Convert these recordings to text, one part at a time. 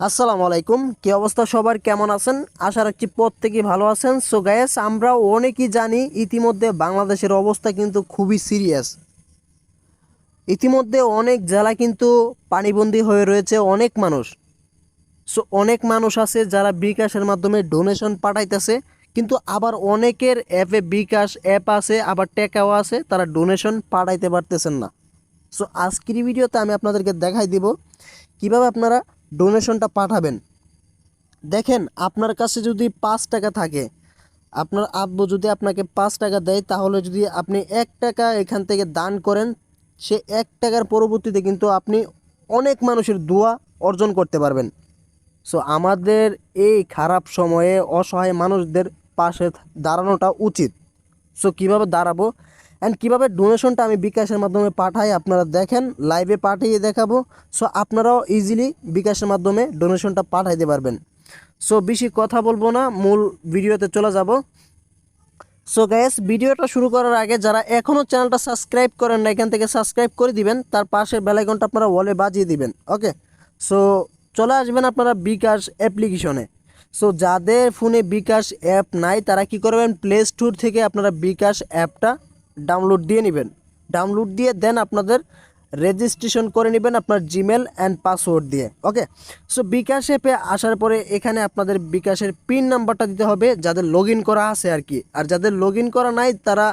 আসসালামু আলাইকুম। কি অবস্থা সবার? কেমন আছেন? আশা রাখছি প্রত্যেকেই ভালো আছেন। সো গ্যাস আমরা অনেকেই জানি ইতিমধ্যে বাংলাদেশের অবস্থা কিন্তু খুবই সিরিয়াস ইতিমধ্যে অনেক জেলা কিন্তু পানিবন্দী হয়ে রয়েছে অনেক মানুষ। সো অনেক মানুষ আছে যারা বিকাশের মাধ্যমে ডোনেশন পাঠাইতেছে, কিন্তু আবার অনেকের অ্যাপে বিকাশ অ্যাপ আছে, আবার টেকাও আছে, তারা ডোনেশন পাঠাইতে পারতেছেন না। সো আজকের ভিডিওতে আমি আপনাদেরকে দেখাই দিব কীভাবে আপনারা ডোনেশনটা পাঠাবেন। দেখেন, আপনার কাছে যদি পাঁচ টাকা থাকে, আপনার আব্বু যদি আপনাকে পাঁচ টাকা দেয়, তাহলে যদি আপনি এক টাকা এখান থেকে দান করেন, সে এক টাকার পরবর্তীতে কিন্তু আপনি অনেক মানুষের দোয়া অর্জন করতে পারবেন। সো আমাদের এই খারাপ সময়ে অসহায় মানুষদের পাশে দাঁড়ানোটা উচিত। সো কীভাবে দাঁড়াবো? অ্যান্ড কীভাবে ডোনেশনটা আমি বিকাশের মাধ্যমে পাঠাই আপনারা দেখেন লাইভে পাঠিয়ে দেখাবো। সো আপনারাও ইজিলি বিকাশের মাধ্যমে ডোনেশনটা পাঠাইতে পারবেন। সো বেশি কথা বলব না, মূল ভিডিওতে চলে যাব। সো গ্যাস ভিডিওটা শুরু করার আগে যারা এখনও চ্যানেলটা সাবস্ক্রাইব করেন না, এখান থেকে সাবস্ক্রাইব করে দিবেন। তার পাশের বেলাইকনটা আপনারা ওয়ালে বাজিয়ে দিবেন ওকে সো চলে আসবেন আপনারা বিকাশ অ্যাপ্লিকেশনে সো যাদের ফোনে বিকাশ অ্যাপ নাই, তারা কি করবেন? প্লে স্টোর থেকে আপনারা বিকাশ অ্যাপটা ডাউনলোড দিয়ে নেবেন। ডাউনলোড দিয়ে দেন আপনাদের রেজিস্ট্রেশন করে নেবেন আপনার জিমেল অ্যান্ড পাসওয়ার্ড দিয়ে। ওকে সো বিকাশ অ্যাপে আসার পরে এখানে আপনাদের বিকাশের পিন নাম্বারটা দিতে হবে, যাদের লগ করা আছে আর কি। আর যাদের লগ করা নাই, তারা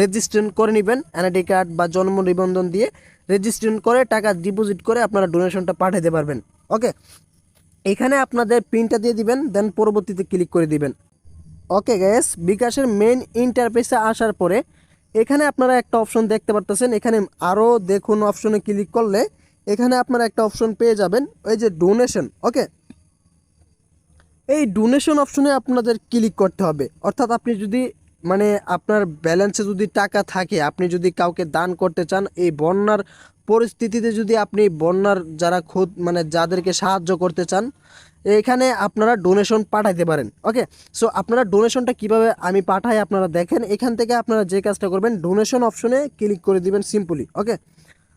রেজিস্ট্রেশন করে নেবেন এনআইডি কার্ড বা জন্ম নিবন্ধন দিয়ে রেজিস্ট্রেশন করে টাকা ডিপোজিট করে আপনারা ডোনেশনটা পাঠাতে পারবেন। ওকে এখানে আপনাদের পিনটা দিয়ে দিবেন দেন পরবর্তীতে ক্লিক করে দিবেন। ওকে গ্যাস বিকাশের মেইন ইন্টারফেসে আসার পরে এখানে আপনারা একটা অপশন দেখতে পারতেছেন। এখানে আরও দেখুন অপশনে ক্লিক করলে এখানে আপনারা একটা অপশন পেয়ে যাবেন, ওই যে ডোনেশন ওকে এই ডোনেশন অপশনে আপনাদের ক্লিক করতে হবে। অর্থাৎ আপনি যদি মানে আপনার ব্যালেন্সে যদি টাকা থাকে, আপনি যদি কাউকে দান করতে চান, এই বন্যার পরিস্থিতিতে যদি আপনি বন্যার যারা খোদ মানে যাদেরকে সাহায্য করতে চান এখানে আপনারা ডোনেশন পাঠাইতে পারেন ওকে সো আপনারা ডোনেশনটা কীভাবে আমি পাঠাই আপনারা দেখেন। এখান থেকে আপনারা যে কাজটা করবেন ডোনেশন অপশনে ক্লিক করে দিবেন সিম্পলি ওকে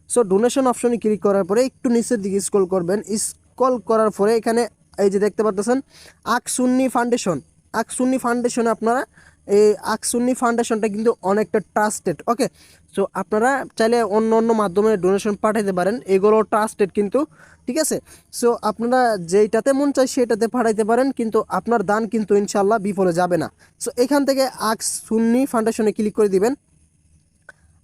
সো ডোনেশন অপশনে ক্লিক করার পরে একটু নিচের দিকে স্ক্রল করবেন। স্ক্রল করার পরে এখানে এই যে দেখতে পাচ্ছেন আকসুন্নি ফাউন্ডেশন আকসুন্নি ফাউন্ডেশনে আপনারা এই আকসুন্নি ফাউন্ডেশনটা কিন্তু অনেকটা ট্রাস্টেড ওকে সো আপনারা চাইলে অন্য অন্য মাধ্যমে ডোনেশন পাঠাইতে পারেন এগুলো ট্রাস্টেড কিন্তু, ঠিক আছে? সো আপনারা যেইটাতে মন চায় সেটাতে পাঠাইতে পারেন, কিন্তু আপনার দান কিন্তু ইনশাল্লাহ বিফলে যাবে না। সো এখান থেকে আকসুন্নি ফাউন্ডেশনে ক্লিক করে দিবেন।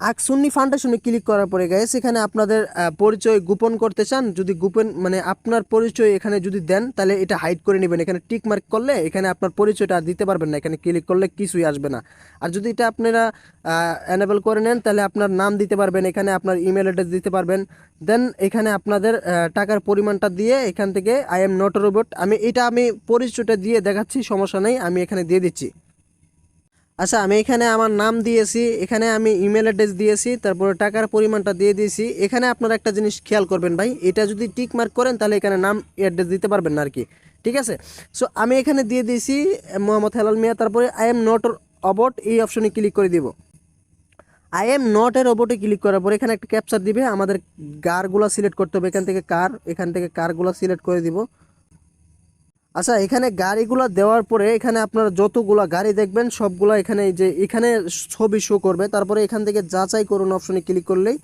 আকসুন্নি ফাউন্ডেশনে ক্লিক করার পরে গাইস সেখানে আপনাদের পরিচয় গোপন করতে চান, যদি গোপন মানে আপনার পরিচয় এখানে যদি দেন, তাহলে এটা হাইড করে নেবেন। এখানে টিক মার্ক করলে এখানে আপনার পরিচয়টা আর দিতে পারবেন না। এখানে ক্লিক করলে কিছুই আসবে না। আর যদি এটা আপনারা এনেবল করে নেন, তাহলে আপনার নাম দিতে পারবেন, এখানে আপনার ইমেল অ্যাড্রেস দিতে পারবেন। দেন এখানে আপনাদের টাকার পরিমাণটা দিয়ে এখান থেকে আই এম নট রোবট আমি, এটা আমি পরিচয়টা দিয়ে দেখাচ্ছি, সমস্যা নেই, আমি এখানে দিয়ে দিচ্ছি। আচ্ছা আমি এখানে আমার নাম দিয়েছি, এখানে আমি ইমেল অ্যাড্রেস দিয়েছি, তারপরে টাকার পরিমাণটা দিয়ে দিয়েছি। এখানে আপনারা একটা জিনিস খেয়াল করবেন ভাই, এটা যদি টিক মার্ক করেন তাহলে এখানে নাম অ্যাড্রেস দিতে পারবেন না আর কি ঠিক আছে? সো আমি এখানে দিয়ে দিয়েছি, মোহাম্মদ হেলাল মিয়া, তারপরে আই এম নট অবট এই অপশনে ক্লিক করে দিব। আই এম নট এর ওপরে ক্লিক করার পরে এখানে একটা ক্যাপচার দিবে, আমাদের কারগুলো সিলেক্ট করতে হবে, এখান থেকে কার এখান থেকে কারগুলো সিলেক্ট করে দিব। আচ্ছা এখানে গাড়িগুলো দেওয়ার পরে এখানে আপনারা যতগুলা গাড়ি দেখবেন, সবগুলা এখানে যে, এখানে ছবি শো করবে। তারপরে এখান থেকে যাচাই করুন অপশনে ক্লিক করলেই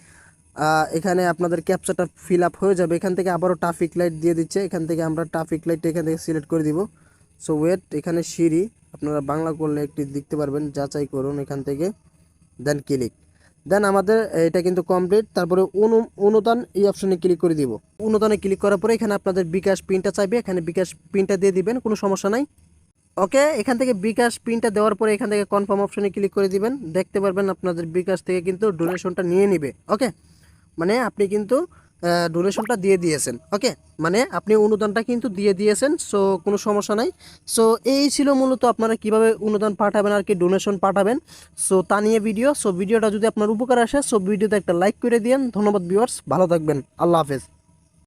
এখানে আপনাদের ক্যাপচারটা ফিল আপ হয়ে যাবে। এখান থেকে আবারও ট্রাফিক লাইট দিয়ে দিচ্ছে। এখান থেকে আমরা ট্রাফিক লাইট এখান থেকে সিলেক্ট করে দিব। সো ওয়েট এখানে সিঁড়ি, আপনারা বাংলা করলে একটি দেখতে পারবেন, যাচাই করুন এখান থেকে দেন ক্লিক দেন আমাদের এটা কিন্তু কমপ্লিট তারপরে অনু, অনুদান এই অপশনে ক্লিক করে দিব। অনুদানে ক্লিক করার পরে এখানে আপনাদের বিকাশ পিনটা চাইবে। এখানে বিকাশ পিনটা দিয়ে দিবেন, কোনো সমস্যা নাই। ওকে এখান থেকে বিকাশ পিনটা দেওয়ার পরে এখান থেকে কনফার্ম অপশনে ক্লিক করে দিবেন। দেখতে পারবেন আপনাদের বিকাশ থেকে কিন্তু ডোনেশনটা নিয়ে নিবে। ওকে মানে আপনি কিন্তু ডোনেশনটা দিয়ে দিয়েছেন ওকে মানে আপনি অনুদানটা কিন্তু দিয়ে দিয়েছেন সো কোনো সমস্যা নাই। সো এই ছিল মূলত আপনারা কীভাবে অনুদান পাঠাবেন আর কি ডোনেশন পাঠাবেন। সো তা নিয়ে ভিডিও সো ভিডিওটা যদি আপনার উপকার আসে সো ভিডিওতে একটা লাইক করে দিন ধন্যবাদ ভিউয়ার্স ভালো থাকবেন। আল্লাহ হাফেজ।